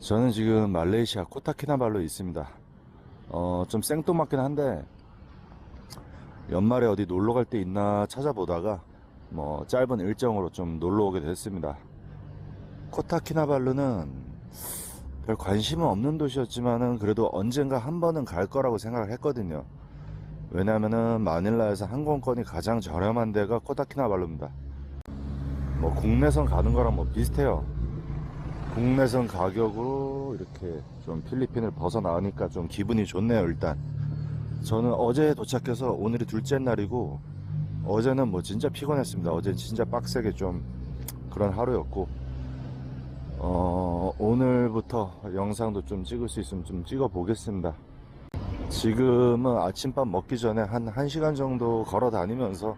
저는 지금 말레이시아 코타키나발루에 있습니다. 어, 좀 생뚱맞긴 한데, 연말에 어디 놀러 갈데 있나 찾아보다가, 뭐, 짧은 일정으로 좀 놀러 오게 됐습니다. 코타키나발루는 별 관심은 없는 도시였지만은, 그래도 언젠가 한 번은 갈 거라고 생각을 했거든요. 왜냐면은, 마닐라에서 항공권이 가장 저렴한 데가 코타키나발루입니다. 뭐, 국내선 가는 거랑 뭐 비슷해요. 국내선 가격으로 이렇게 좀 필리핀을 벗어나니까 좀 기분이 좋네요, 일단. 저는 어제 도착해서 오늘이 둘째 날이고, 어제는 뭐 진짜 피곤했습니다. 어제 진짜 빡세게 좀 그런 하루였고, 어, 오늘부터 영상도 좀 찍을 수 있으면 좀 찍어 보겠습니다. 지금은 아침밥 먹기 전에 한 1시간 정도 걸어 다니면서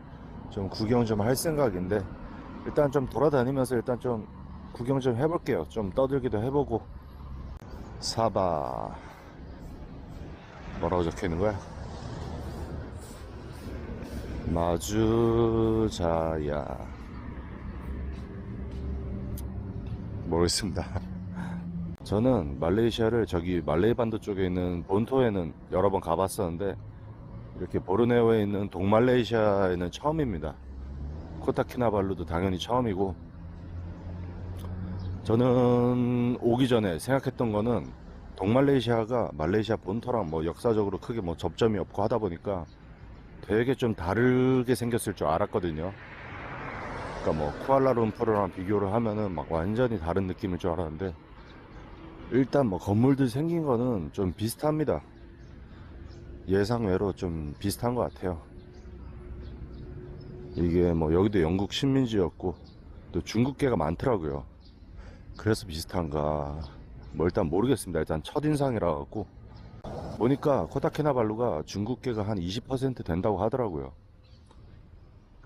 좀 구경 좀 할 생각인데, 일단 좀 돌아다니면서 일단 좀 구경 좀 해볼게요. 좀 떠들기도 해보고. 사바. 뭐라고 적혀 있는 거야? 마주자야. 모르겠습니다. 저는 말레이시아를 저기 말레이 반도 쪽에 있는 본토에는 여러 번 가봤었는데, 이렇게 보르네오에 있는 동말레이시아에는 처음입니다. 코타키나발루도 당연히 처음이고, 저는 오기 전에 생각했던 거는 동말레이시아가 말레이시아 본토랑 뭐 역사적으로 크게 뭐 접점이 없고 하다 보니까 되게 좀 다르게 생겼을 줄 알았거든요. 그러니까 뭐 쿠알라룸푸르랑 비교를 하면은 막 완전히 다른 느낌일 줄 알았는데 일단 뭐 건물들 생긴 거는 좀 비슷합니다. 예상외로 좀 비슷한 것 같아요. 이게 뭐 여기도 영국 식민지였고 또 중국계가 많더라고요. 그래서 비슷한가. 뭐 일단 모르겠습니다. 일단 첫인상이라 갖고. 보니까 코타키나발루가 중국계가 한 20% 된다고 하더라고요.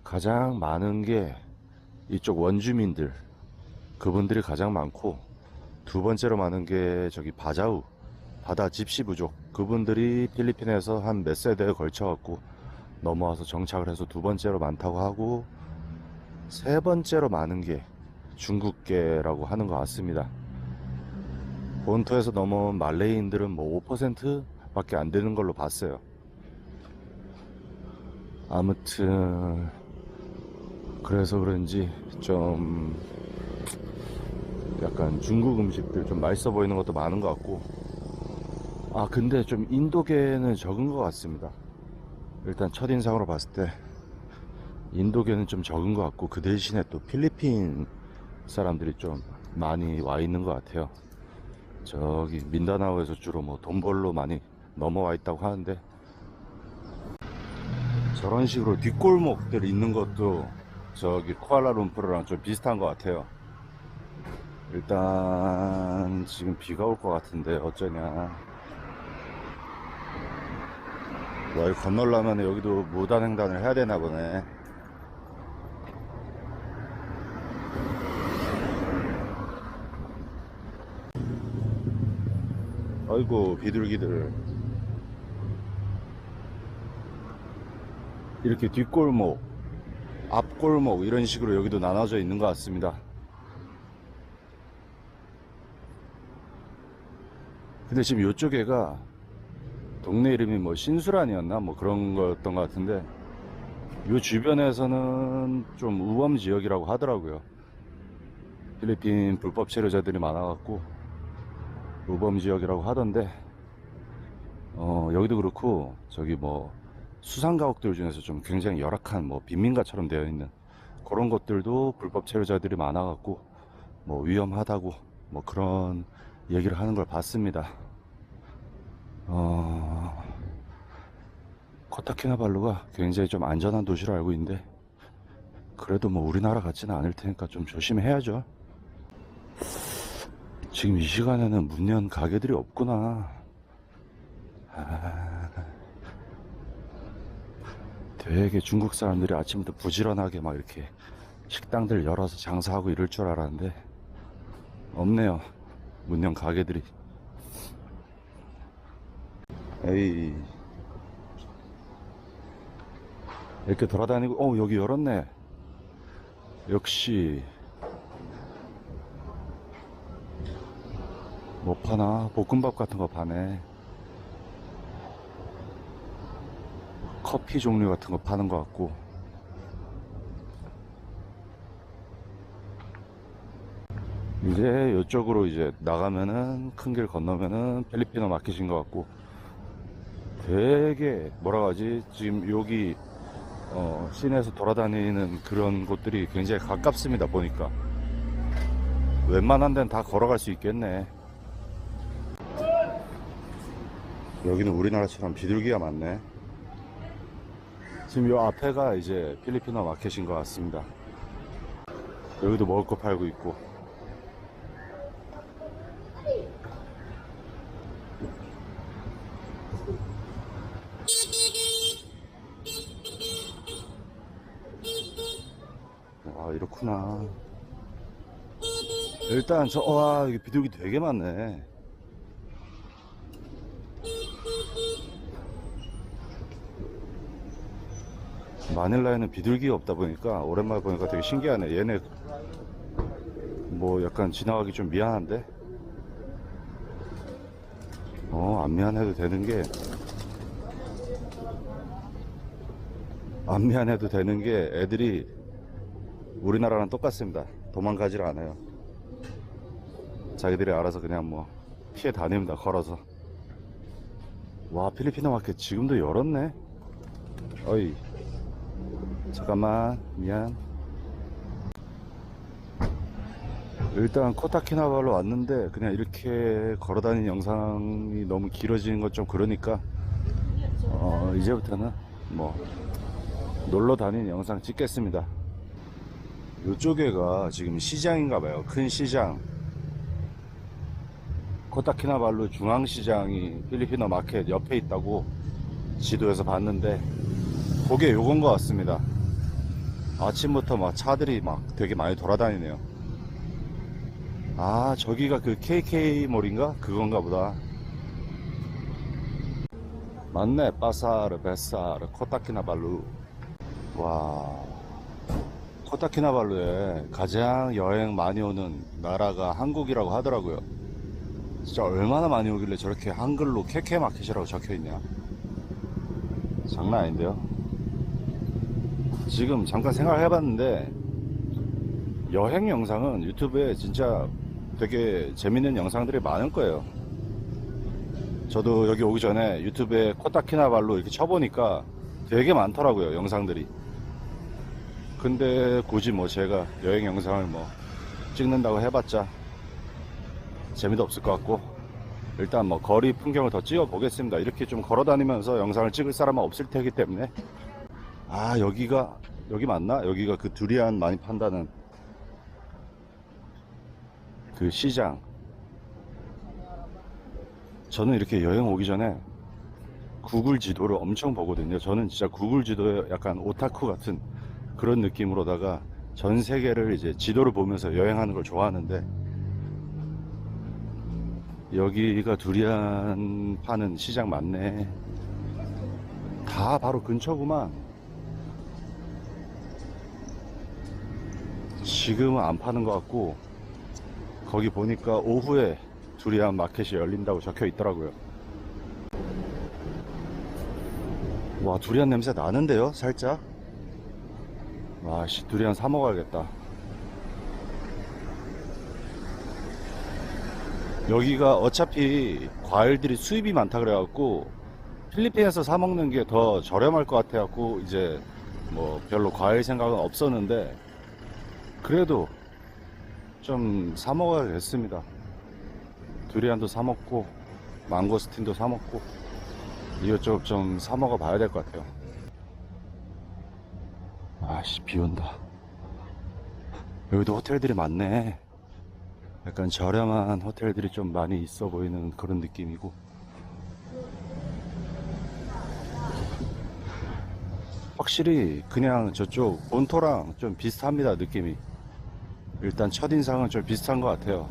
가장 많은 게 이쪽 원주민들. 그분들이 가장 많고 두 번째로 많은 게 저기 바자우 바다 집시 부족. 그분들이 필리핀에서 한 몇 세대에 걸쳐 갖고 넘어와서 정착을 해서 두 번째로 많다고 하고 세 번째로 많은 게 중국계라고 하는 것 같습니다. 본토에서 넘어온 말레이인들은 뭐 5% 밖에 안 되는 걸로 봤어요. 아무튼, 그래서 그런지 좀 약간 중국 음식들 좀 맛있어 보이는 것도 많은 것 같고, 아, 근데 좀 인도계는 적은 것 같습니다. 일단 첫인상으로 봤을 때, 인도계는 좀 적은 것 같고, 그 대신에 또 필리핀 사람들이 좀 많이 와 있는 것 같아요. 저기 민다나오에서 주로 뭐 돈 벌러 많이 넘어와 있다고 하는데 저런 식으로 뒷골목들 있는 것도 저기 쿠알라룸푸르랑 좀 비슷한 것 같아요. 일단 지금 비가 올 것 같은데 어쩌냐. 와, 이거 건널려면 여기도 무단횡단을 해야 되나 보네. 아이고 비둘기들. 이렇게 뒷골목 앞골목 이런 식으로 여기도 나눠져 있는 것 같습니다. 근데 지금 이쪽에가 동네 이름이 뭐 신수란이었나? 뭐 그런 거였던 것 같은데 요 주변에서는 좀 우범 지역이라고 하더라고요. 필리핀 불법 체류자들이 많아갖고 우범 지역이라고 하던데 어 여기도 그렇고 저기 뭐 수상 가옥들 중에서 좀 굉장히 열악한 뭐 빈민가처럼 되어 있는 그런 것들도 불법 체류자들이 많아갖고 뭐 위험하다고 뭐 그런 얘기를 하는 걸 봤습니다. 어 코타키나발루가 굉장히 좀 안전한 도시로 알고 있는데 그래도 뭐 우리나라 같지는 않을 테니까 좀 조심해야죠. 지금 이 시간에는 문 연 가게들이 없구나. 아, 되게 중국 사람들이 아침부터 부지런하게 막 이렇게 식당들 열어서 장사하고 이럴 줄 알았는데 없네요. 문 연 가게들이. 에이. 이렇게 돌아다니고, 어, 여기 열었네. 역시 뭐 파나? 볶음밥 같은 거 파네. 커피 종류 같은 거 파는 것 같고. 이제 이쪽으로 이제 나가면은 큰 길 건너면은 필리핀어 마켓인 것 같고 되게 뭐라 하지 지금 여기 어, 시내에서 돌아다니는 그런 곳들이 굉장히 가깝습니다 보니까 웬만한 데는 다 걸어갈 수 있겠네 여기는 우리나라처럼 비둘기가 많네. 지금 요 앞에가 이제 필리핀어 마켓인 것 같습니다. 여기도 먹을 거 팔고 있고. 아 이렇구나. 일단 저와 이게 비둘기 되게 많네 마닐라에는 비둘기가 없다 보니까 오랜만에 보니까 되게 신기하네 얘네 뭐 약간 지나가기 좀 미안한데 어 안 미안해도 되는 게 안 미안해도 되는 게 애들이 우리나라랑 똑같습니다. 도망가질 않아요. 자기들이 알아서 그냥 뭐 피해 다닙니다. 걸어서. 와 필리핀어 마켓 지금도 열었네. 어이 잠깐만 미안. 일단 코타키나발로 왔는데 그냥 이렇게 걸어다니는 영상이 너무 길어지는 것 좀 그러니까 어, 이제부터는 뭐 놀러 다니는 영상 찍겠습니다. 이쪽에가 지금 시장인가 봐요. 큰 시장. 코타키나발루 중앙시장이 필리핀어 마켓 옆에 있다고 지도에서 봤는데 그게 요건 것 같습니다. 아침부터 막 차들이 막 되게 많이 돌아다니네요. 아, 저기가 그 KK몰인가? 그건가 보다. 맞네. 빠사르, 베사르, 코타키나발루. 와. 코타키나발루에 가장 여행 많이 오는 나라가 한국이라고 하더라고요. 진짜 얼마나 많이 오길래 저렇게 한글로 케케마켓이라고 적혀 있냐. 장난 아닌데요. 지금 잠깐 생각해 봤는데 여행 영상은 유튜브에 진짜 되게 재밌는 영상들이 많을 거예요. 저도 여기 오기 전에 유튜브에 코타키나발루 이렇게 쳐보니까 되게 많더라고요, 영상들이. 근데 굳이 뭐 제가 여행 영상을 뭐 찍는다고 해봤자 재미도 없을 것 같고 일단 뭐 거리 풍경을 더 찍어 보겠습니다. 이렇게 좀 걸어 다니면서 영상을 찍을 사람은 없을 테기 때문에 아 여기가 여기 맞나? 여기가 그 두리안 많이 판다는 그 시장 저는 이렇게 여행 오기 전에 구글 지도를 엄청 보거든요. 저는 진짜 구글 지도에 약간 오타쿠 같은 그런 느낌으로다가 전 세계를 이제 지도를 보면서 여행하는 걸 좋아하는데 여기가 두리안 파는 시장 맞네. 다 바로 근처구만. 지금은 안 파는 것 같고 거기 보니까 오후에 두리안 마켓이 열린다고 적혀 있더라고요. 와 두리안 냄새 나는데요, 살짝. 와, 씨, 두리안 사 먹어야겠다. 여기가 어차피 과일들이 수입이 많다 그래갖고 필리핀에서 사 먹는 게 더 저렴할 것 같아갖고 이제 뭐 별로 과일 생각은 없었는데 그래도 좀 사 먹어야겠습니다. 두리안도 사 먹고 망고스틴도 사 먹고 이것저것 좀 사 먹어 봐야 될 것 같아요. 아씨 비 온다. 여기도 호텔들이 많네. 약간 저렴한 호텔들이 좀 많이 있어 보이는 그런 느낌이고. 확실히 그냥 저쪽 본토랑 좀 비슷합니다 느낌이. 일단 첫인상은 좀 비슷한 것 같아요.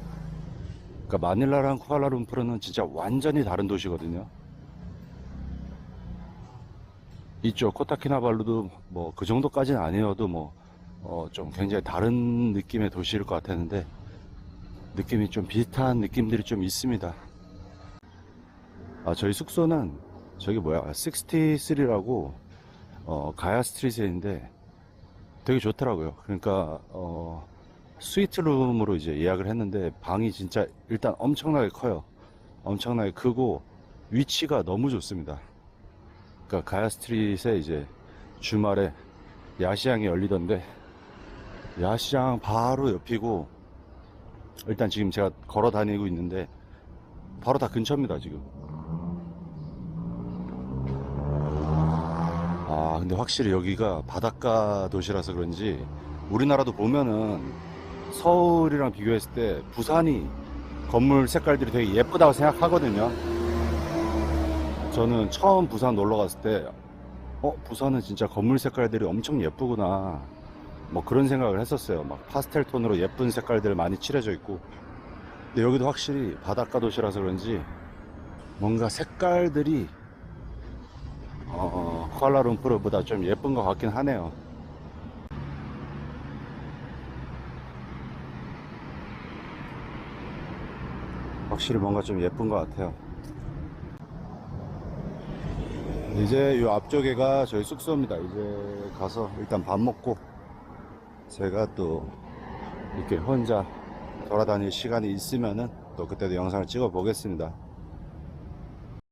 그러니까 마닐라랑 쿠알라룸푸르는 진짜 완전히 다른 도시거든요. 이쪽 코타키나발루도 뭐 그 정도까지는 아니어도 뭐 어 좀 굉장히 다른 느낌의 도시일 것 같았는데 느낌이 좀 비슷한 느낌들이 좀 있습니다. 아, 저희 숙소는 저기 뭐야, 63라고 어, 가야 스트리트에 있는데 되게 좋더라고요. 그러니까 어, 스위트룸으로 이제 예약을 했는데 방이 진짜 일단 엄청나게 커요. 엄청나게 크고 위치가 너무 좋습니다. 그러니까 가야 스트리트에 이제 주말에 야시장이 열리던데 야시장 바로 옆이고 일단 지금 제가 걸어 다니고 있는데 바로 다 근처입니다 지금 아 근데 확실히 여기가 바닷가 도시라서 그런지 우리나라도 보면은 서울이랑 비교했을 때 부산이 건물 색깔들이 되게 예쁘다고 생각하거든요 저는 처음 부산 놀러 갔을 때 어, 부산은 진짜 건물 색깔들이 엄청 예쁘구나. 뭐 그런 생각을 했었어요. 막 파스텔 톤으로 예쁜 색깔들 많이 칠해져 있고. 근데 여기도 확실히 바닷가 도시라서 그런지 뭔가 색깔들이 어, 쿠알라룸푸르보다 좀 예쁜 것 같긴 하네요. 확실히 뭔가 좀 예쁜 것 같아요. 이제 요 앞쪽에가 저희 숙소입니다. 이제 가서 일단 밥 먹고 제가 또 이렇게 혼자 돌아다닐 시간이 있으면은 또 그때도 영상을 찍어 보겠습니다.